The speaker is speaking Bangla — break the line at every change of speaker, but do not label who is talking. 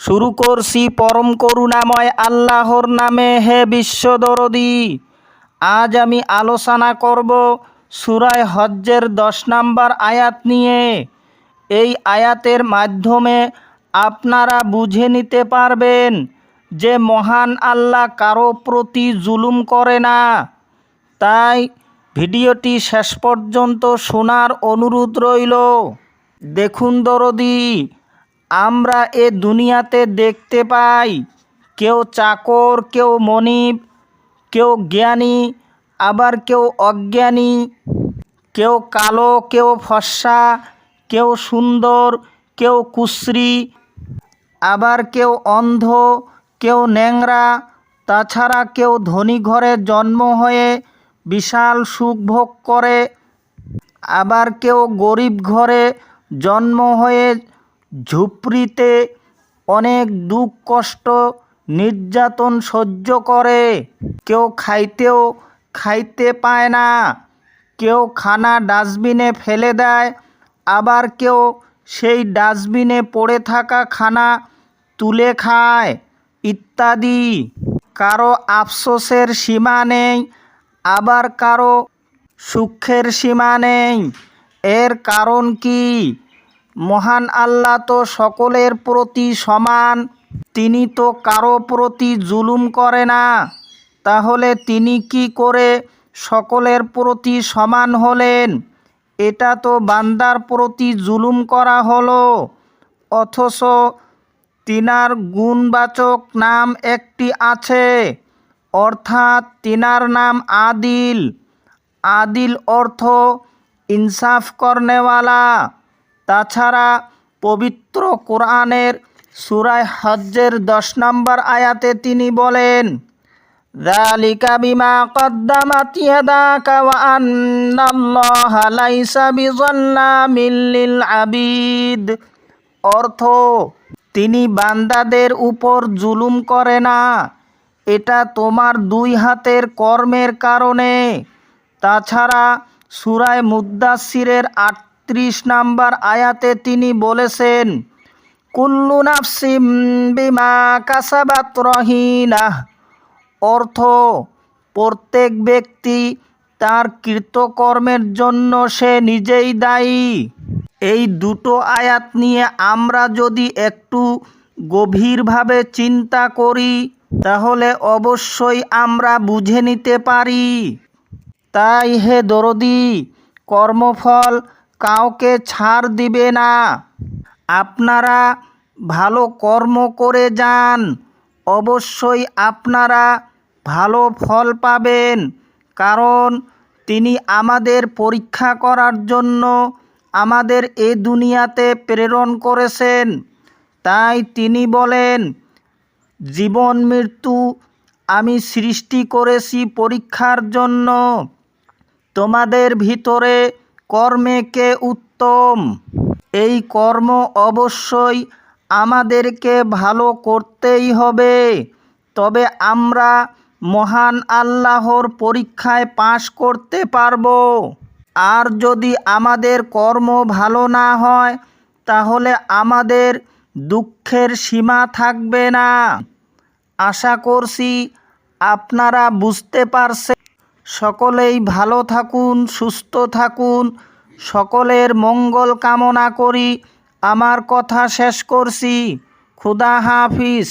শুরু করছি পরম করুণাময় আল্লাহর নামে, হে বিশ্বদরদি আজ আমি আলোচনা করব সুরায় হজ্জের দশ নাম্বার আয়াত নিয়ে। এই আয়াতের মাধ্যমে আপনারা বুঝে নিতে পারবেন যে মহান আল্লাহ কারও প্রতি জুলুম করে না। তাই ভিডিওটি শেষ পর্যন্ত শোনার অনুরোধ রইল। দেখুন দরদি। আমরা এ দুনিয়াতে দেখতে পাই। কেউ চাকর, কেউ মনিব, কেউ জ্ঞানী, আবার কেউ অজ্ঞানী। কেউ কালো, কেউ ফর্সা, কেউ সুন্দর, কেউ কুশ্রী, আবার কেউ অন্ধ, কেউ ন্যাংরা, তাছাড়া কেউ ধনী ঘরে জন্ম হয়ে বিশাল সুখ ভোগ করে, আবার কেউ গরিব ঘরে জন্ম হয়ে ঝুপড়িতে অনেক দুঃখ কষ্ট নির্যাতন সহ্য করে। কেউ খাইতেও খাইতে পায় না। কেউ খানা ডাস্টবিনে ফেলে দেয়। আবার কেউ সেই ডাস্টবিনে পড়ে থাকা খানা তুলে খায়, ইত্যাদি। কারও আফসোসের সীমা নেই, আবার কারও সুখের সীমা নেই। এর কারণ কি? মহান আল্লাহ তো সকলের প্রতি সমান। তিনি তো কারও প্রতি জুলুম করে না। তাহলে তিনি কি করে সকলের প্রতি সমান হলেন? এটা তো বান্দার প্রতি জুলুম করা হলো। অথচ তিনার গুণবাচক নাম একটি আছে, অর্থাৎ তিনার নাম আদিল। আদিল অর্থ ইনসাফ করনেওয়ালা। তাছাড়া পবিত্র কোরআনের সুরায় হজ্জের দশ নম্বর আয়াতে তিনি বলেন বিমা আবিদ। অর্থ, তিনি বান্দাদের উপর জুলুম করে না। এটা তোমার দুই হাতের কর্মের কারণে। তাছাড়া সুরায় মুদ্দাসিরের আট আটত্রিশ নাম্বার আয়াতে তিনি বলেছেন, কুল্লু নাফসিম বিমা কাসাবাত রহিনাহ অর্থ, প্রত্যেক ব্যক্তি তার কৃতকর্মের জন্য সে নিজেই দায়ী। এই দুটো আয়াত নিয়ে আমরা যদি একটু গভীরভাবে চিন্তা করি, তাহলে অবশ্যই আমরা বুঝে নিতে পারি। তাই হে দরদি, কর্মফল কাউকে ছাড় দিবে না। আপনারা ভালো কর্ম করে যান। অবশ্যই আপনারা ভালো ফল পাবেন। কারণ তিনি আমাদের পরীক্ষা করার জন্য আমাদের এ দুনিয়াতে প্রেরণ করেছেন। তাই তিনি বলেন, জীবন মৃত্যু আমি সৃষ্টি করেছি পরীক্ষার জন্য। তোমাদের ভিতরে কর্মে কে উত্তম? এই কর্ম অবশ্যই আমাদেরকে ভালো করতেই হবে। তবে আমরা মহান আল্লাহর পরীক্ষায় পাশ করতে পারব। আর যদি আমাদের কর্ম ভালো না হয়, তাহলে আমাদের দুঃখের সীমা থাকবে না। আশা করছি আপনারা বুঝতে পারছেন। সকলেই ভালো থাকুন, সুস্থ থাকুন। সকলের মঙ্গল কামনা করি। আমার কথা শেষ করছি। খুদা হাফিজ।